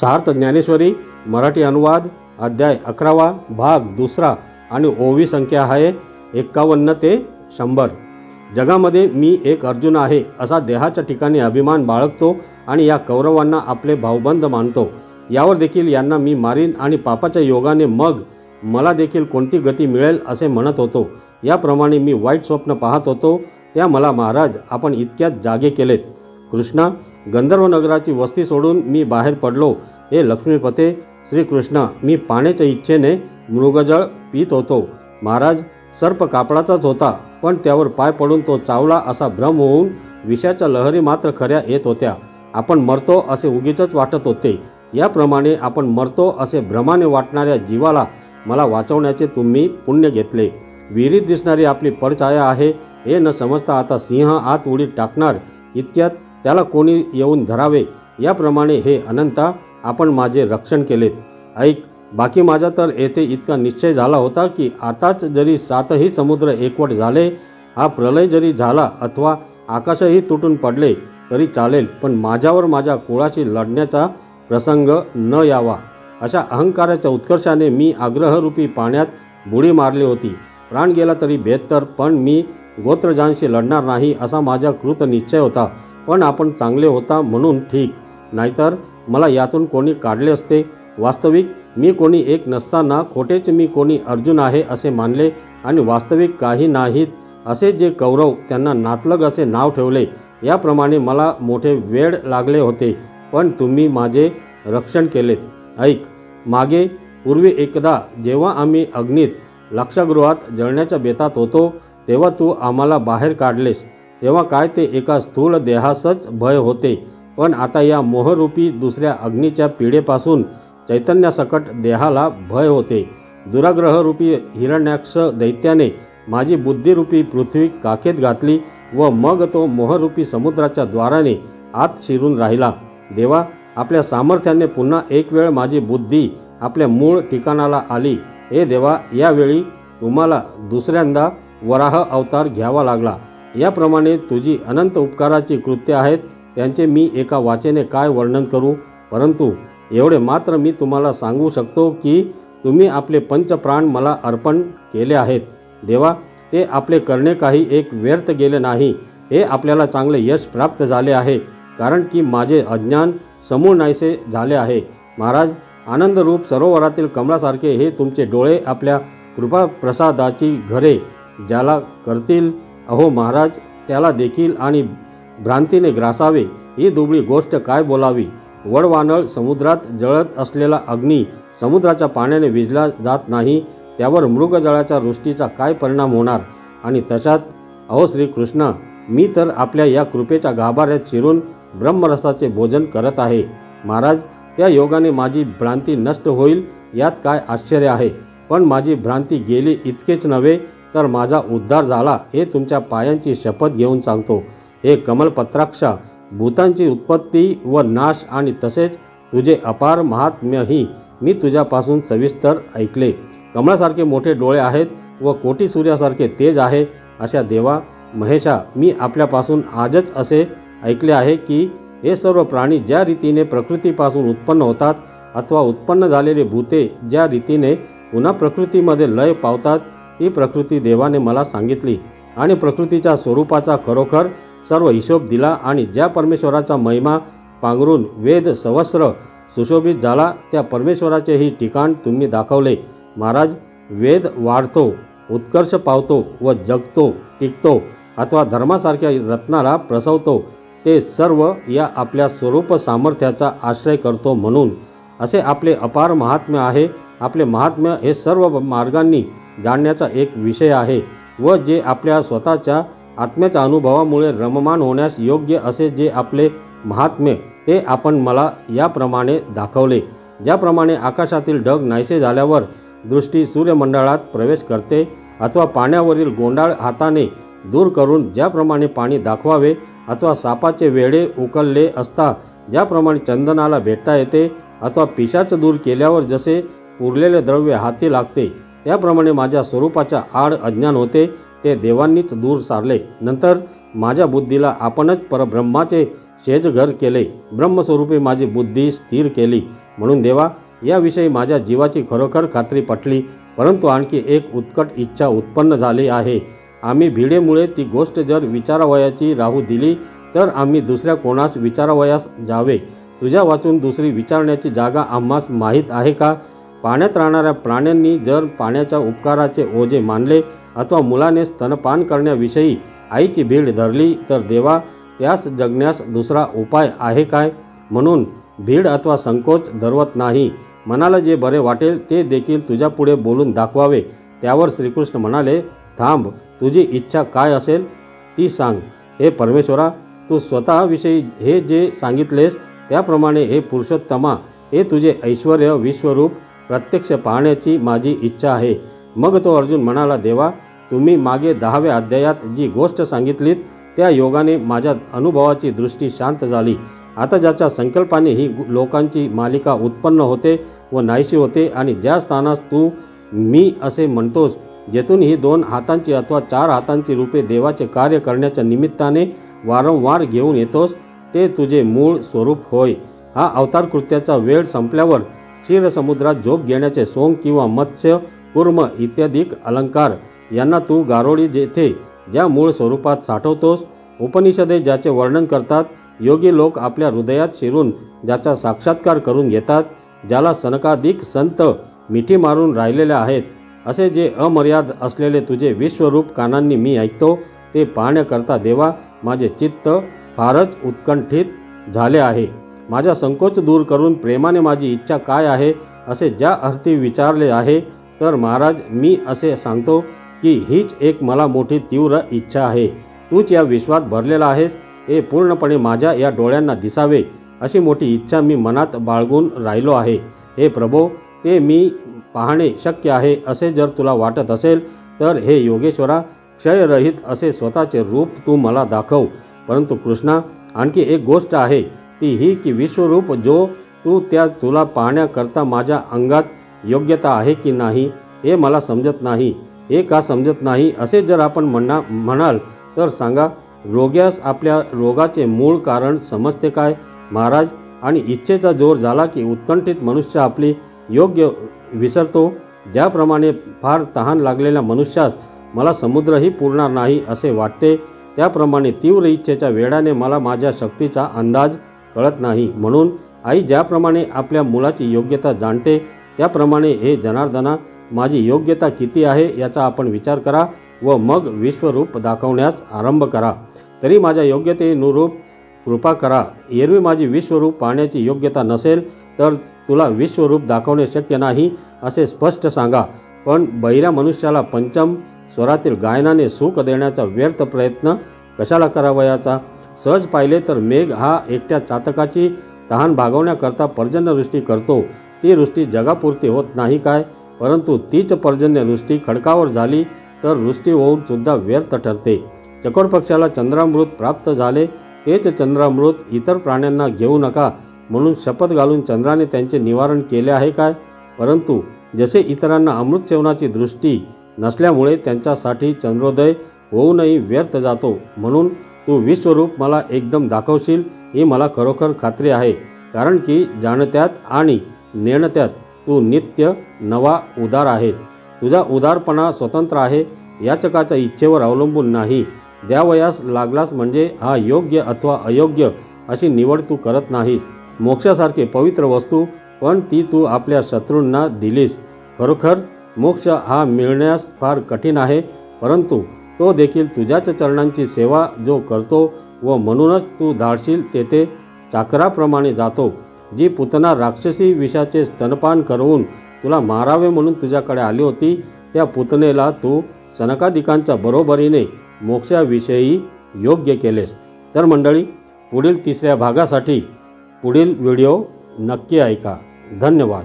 सार्थ ज्ञानेश्वरी मराठी अनुवाद अध्याय अकरावा भाग दुसरा आणि ओवी संख्या आहे एक्कावन्न ते शंभर. जगामध्ये मी एक अर्जुन आहे असा देहाच्या ठिकाणी अभिमान बाळगतो आणि या कौरवांना आपले भावबंद मानतो. यावर देखील यांना मी मारीन आणि पापाच्या योगाने मग मला देखील कोणती गती मिळेल असे म्हणत होतो. याप्रमाणे मी वाईट स्वप्न पाहत होतो. त्या मला महाराज आपण इतक्यात जागे केलेत. कृष्णा गंधर्व नगराची वस्ती सोडून मी बाहेर पडलो. हे लक्ष्मीपते श्रीकृष्ण. मी पाण्याच्या इच्छेने मृगजळ पित होतो. महाराज सर्प कापडाचाच होता पण त्यावर पाय पडून तो चावला असा भ्रम होऊन विषाच्या लहरी मात्र खऱ्या येत होत्या. आपण मरतो असे उगीच वाटत होते. याप्रमाणे आपण मरतो असे भ्रमाने वाटणाऱ्या जीवाला मला वाचवण्याचे तुम्ही पुण्य घेतले. विहिरीत दिसणारी आपली पडछाया आहे हे न समजता आता सिंह आत उडीत टाकणार. इतक्यात त्याला कोणी येऊन धरावे? याप्रमाणे हे अनंता आपण माझे रक्षण केलेत. ऐक बाकी माझा तर येथे इतका निश्चय झाला होता की आताच जरी सातही समुद्र एकवट झाले हा प्रलय जरी झाला अथवा आकाशही तुटून पडले तरी चालेल पण माझ्यावर माझ्या कुळाशी लढण्याचा प्रसंग न यावा. अशा अहंकाराच्या उत्कर्षाने मी आग्रहरूपी पाण्यात बुडी मारली होती. प्राण गेला तरी बेहत्तर पण मी गोत्रजांशी लढणार नाही असा माझा कृत निश्चय होता. पण आपण चांगले होता म्हणून ठीक. नाहीतर मला यातून कोणी काढले असते? वास्तविक मी कोणी एक नसताना खोटेच मी कोणी अर्जुन आहे असे मानले आणि वास्तविक काही नाहीत असे जे कौरव त्यांना नातलग असे नाव ठेवले याप्रमाणे मला मोठे वेळ लागले होते. पण तुम्ही माझे रक्षण केलेत. ऐक मागे पूर्वी एकदा जेव्हा आम्ही अग्नीत लक्षागृहात जळण्याच्या बेतात होतो तेव्हा तू आम्हाला बाहेर काढलेस. तेव्हा काय ते एका स्थूल देहासच भय होते. पण आता या मोहरूपी दुसऱ्या अग्नीच्या पिढेपासून चैतन्यासकट देहाला भय होते. दुराग्रहरूपी हिरण्याक्ष दैत्याने माझी बुद्धिरूपी पृथ्वी काखेत घातली व मग तो मोहरूपी समुद्राच्या द्वाराने आत शिरून राहिला. देवा आपल्या सामर्थ्याने पुन्हा एक वेळ माझी बुद्धी आपल्या मूळ ठिकाणाला आली. हे देवा यावेळी तुम्हाला दुसऱ्यांदा वराह अवतार घ्यावा लागला. याप्रमाणे तुझी अनंत उपकाराची कृत्य आहेत त्यांचे मी एका वाचेने काय वर्णन करू? परंतु एवढे मात्र मी तुम्हाला सांगू शकतो की तुम्ही आपले पंचप्राण मला अर्पण केले आहेत. देवा ते आपले करणे काही एक व्यर्थ गेले नाही. हे आपल्याला चांगले यश प्राप्त झाले आहे कारण की माझे अज्ञान समूळ नाहीसे झाले आहे. महाराज आनंदरूप सरोवरातील कमळासारखे हे तुमचे डोळे आपल्या कृपा प्रसादाची घरे ज्याला करतील अहो महाराज त्याला देखील आणि भ्रांतीने ग्रासावे ही दुबळी गोष्ट काय बोलावी? वडवानळ समुद्रात जळत असलेला अग्नी समुद्राच्या पाण्याने विजला जात नाही त्यावर मृगजळाच्या वृष्टीचा काय परिणाम होणार? आणि तशात अहो श्रीकृष्ण मी तर आपल्या या कृपेच्या गाभाऱ्यात शिरून ब्रह्मरसाचे भोजन करत आहे. महाराज त्या योगाने माझी भ्रांती नष्ट होईल यात काय आश्चर्य आहे? पण माझी भ्रांती गेली इतकेच नव्हे तर माझा उद्धार झाला हे तुमच्या पायांची शपथ घेऊन सांगतो. हे कमलपत्राक्षा भूतांची उत्पत्ती व नाश आणि तसेच तुझे अपार महात्म्यही मी तुझ्यापासून सविस्तर ऐकले. कमळासारखे मोठे डोळे आहेत व कोटी सूर्यासारखे तेज आहे. अशा देवा महेशा मी आपल्यापासून आजच असे ऐकले आहे की हे सर्व प्राणी ज्या रीतीने प्रकृतीपासून उत्पन्न होतात अथवा उत्पन्न झालेले भूते ज्या रीतीने पुन्हा प्रकृतीमध्ये लय पावतात ही प्रकृती देवाने मला सांगितली आणि प्रकृतीच्या स्वरूपाचा खरोखर सर्व हिशोब दिला आणि ज्या परमेश्वराचा महिमा पांघरून वेद सहस्र सुशोभित झाला त्या परमेश्वराचे ही ठिकाण तुम्ही दाखवले. महाराज वेद वाढतो उत्कर्ष पावतो व जगतो टिकतो अथवा धर्मासारख्या रत्नाला प्रसवतो. ते सर्व या आपल्या स्वरूप सामर्थ्याचा आश्रय करतो म्हणून. असे आपले अपार महात्म्य आहे. आपले महात्म्य हे सर्व मार्गांनी जाणण्याचा एक विषय आहे व जे आपल्या स्वतःच्या आत्म्याच्या अनुभवामुळे रममान होण्यास योग्य असे जे आपले महात्म्य ते आपण मला याप्रमाणे दाखवले. ज्याप्रमाणे आकाशातील ढग नाहीसे झाल्यावर दृष्टी सूर्यमंडळात प्रवेश करते अथवा पाण्यावरील गोंडाळ हाताने दूर करून ज्याप्रमाणे पाणी दाखवावे अथवा सापाचे वेळे उकलले असता ज्याप्रमाणे चंदनाला भेटता येते अथवा पिशाच दूर केल्यावर जसे उरलेले द्रव्य हाती लागते त्याप्रमाणे माझ्या स्वरूपाच्या आड अज्ञान होते ते देवांनीच दूर सारले. नंतर माझ्या बुद्धीला आपणच परब्रह्माचे शेजघर केले. ब्रह्मस्वरूपी माझी बुद्धी स्थिर केली. म्हणून देवा याविषयी माझ्या जीवाची खरोखर खात्री पटली. परंतु आणखी एक उत्कट इच्छा उत्पन्न झाली आहे. आम्ही भिडेमुळे ती गोष्ट जर विचारावयाची राहू दिली तर आम्ही दुसऱ्या कोणास विचारावयास जावे? तुझ्या वाचून दुसरी विचारण्याची जागा आम्हास माहीत आहे का? पाण्यात राहणाऱ्या प्राण्यांनी जर पाण्याच्या उपकाराचे ओझे मानले अथवा मुलाने स्तनपान करण्याविषयी आईची भीड धरली तर देवा त्यास जगण्यास दुसरा उपाय आहे काय? म्हणून भीड अथवा संकोच धरवत नाही. मनाला जे बरे वाटेल ते देखील तुझ्यापुढे बोलून दाखवावे. त्यावर श्रीकृष्ण म्हणाले थांब तुझी इच्छा काय असेल ती सांग. हे परमेश्वरा तू स्वतःविषयी हे जे सांगितलेस त्याप्रमाणे हे पुरुषोत्तमा हे तुझे ऐश्वर विश्वरूप प्रत्यक्ष पाहण्याची माझी इच्छा आहे. मग तो अर्जुन म्हणाला देवा तुम्ही मागे दहाव्या अध्यायात जी गोष्ट सांगितलीत त्या योगाने माझ्या अनुभवाची दृष्टी शांत झाली. आता ज्याच्या संकल्पाने ही लोकांची मालिका उत्पन्न होते व नाहीशी होते आणि ज्या स्थानास तू मी असे म्हणतोस जेथून ही दोन हातांची अथवा चार हातांची रूपे देवाचे कार्य करण्याच्या निमित्ताने वारंवार घेऊन येतोस ते तुझे मूळ स्वरूप होय. हा अवतार कृत्याचा वेळ संपल्यावर क्षीरसमुद्रात झोप घेण्याचे सोंग किंवा मत्स्य कुर्म इत्यादिक अलंकार. यांना तू गारोडी जेथे ज्या मूळ स्वरूपात साठवतोस उपनिषदे ज्याचे वर्णन करतात योगी लोक आपल्या हृदयात शिरून ज्याचा साक्षात्कार करून घेतात ज्याला सनकाधिक संत मिठी मारून राहिलेले आहेत. असे जे अमर्याद असलेले तुझे विश्वरूप कानांनी मी ऐकतो ते पाहण्याकरता देवा माझे चित्त फारच उत्कंठित झाले आहे. माझा संकोच दूर करून प्रेमाने माझी इच्छा काय आहे असे ज्या अर्थी विचारले आहे तर महाराज मी असे सांगतो की हीच एक मला मोठी तीव्र इच्छा आहे. तूच या विश्वात भरलेला आहेस हे पूर्णपणे माझ्या या डोळ्यांना दिसावे अशी मोठी इच्छा मी मनात बाळगून राहिलो आहे. हे प्रभो ते मी पाहणे शक्य आहे असे जर तुला वाटत असेल तर हे योगेश्वरा क्षयरहित असे स्वतःचे रूप तू मला दाखव. परंतु कृष्णा आणखी एक गोष्ट आहे ती ही की विश्वरूप जो तू त्या तुला पाहण्याकरता माझ्या अंगात योग्यता आहे की नाही हे मला समजत नाही. हे का समजत नाही? असे जर आपण म्हणा म्हणाल तर सांगा रोग्यास आपल्या रोगाचे मूळ कारण समजते काय? महाराज आणि इच्छेचा जोर झाला की उत्कंठित मनुष्य आपली योग्य विसरतो? ज्याप्रमाणे फार तहान लागलेल्या मनुष्यास मला समुद्रही पुरणार नाही असे वाटते त्याप्रमाणे तीव्र इच्छेच्या वेळाने मला माझ्या शक्तीचा अंदाज कळत नाही. म्हणून आई ज्याप्रमाणे आपल्या मुलाची योग्यता जाणते त्याप्रमाणे हे जनार्दना माझी योग्यता किती आहे याचा आपण विचार करा व मग विश्वरूप दाखवण्यास आरंभ करा. तरी माझ्या योग्यतेनुरूप कृपा करा. एरवी माझी विश्वरूप पाहण्याची योग्यता नसेल तर तुला विश्वरूप दाखवणे शक्य नाही असे स्पष्ट सांगा. पण बहिऱ्या मनुष्याला पंचम स्वरातील गायनाने सुख देण्याचा व्यर्थ प्रयत्न कशाला करावयाचा? सहज पाहिले तर मेघ हा एकट्या चातकाची तहान भागवण्याकरता पर्जन्यवृष्टी करतो. ती वृष्टी जगापुरती होत नाही काय? परंतु तीच पर्जन्यवृष्टी खडकावर झाली तर वृष्टी होऊन सुद्धा व्यर्थ ठरते. चकोर पक्षाला चंद्रामृत प्राप्त झाले तेच चंद्रामृत इतर प्राण्यांना घेऊ नका म्हणून शपथ घालून चंद्राने त्यांचे निवारण केले आहे काय? परंतु जसे इतरांना अमृत सेवनाची दृष्टी नसल्यामुळे त्यांच्यासाठी चंद्रोदय होऊनही व्यर्थ जातो म्हणून तू विश्वरूप मला एकदम दाखवशील ही मला खरोखर खात्री आहे. कारण की जाणत्यात आणि नेणत्यात तू नित्य नवा उदार आहेस. तुझा उदारपणा स्वतंत्र आहे याचकाच्या इच्छेवर अवलंबून नाही. द्यावयास लागलास म्हणजे हा योग्य अथवा अयोग्य अशी निवड तू करत नाहीस. मोक्षासारखी पवित्र वस्तू पण ती तू आपल्या शत्रूंना दिलीस. खरोखर मोक्ष हा मिळण्यास फार कठीण आहे परंतु तो देखील तुझ्याच चरणांची सेवा जो करतो व म्हणूनच तू धाडशील तेथे चाकराप्रमाणे जातो. जी पुतना राक्षसी विषाचे स्तनपान करवून तुला मारावे म्हणून तुझ्याकडे आली होती त्या पुतनेला तू सनकादिकांच्या बरोबरीने मोक्षाविषयी योग्य केलेस. तर मंडळी पुढील तिसऱ्या भागासाठी पुढील व्हिडिओ नक्की ऐका. धन्यवाद.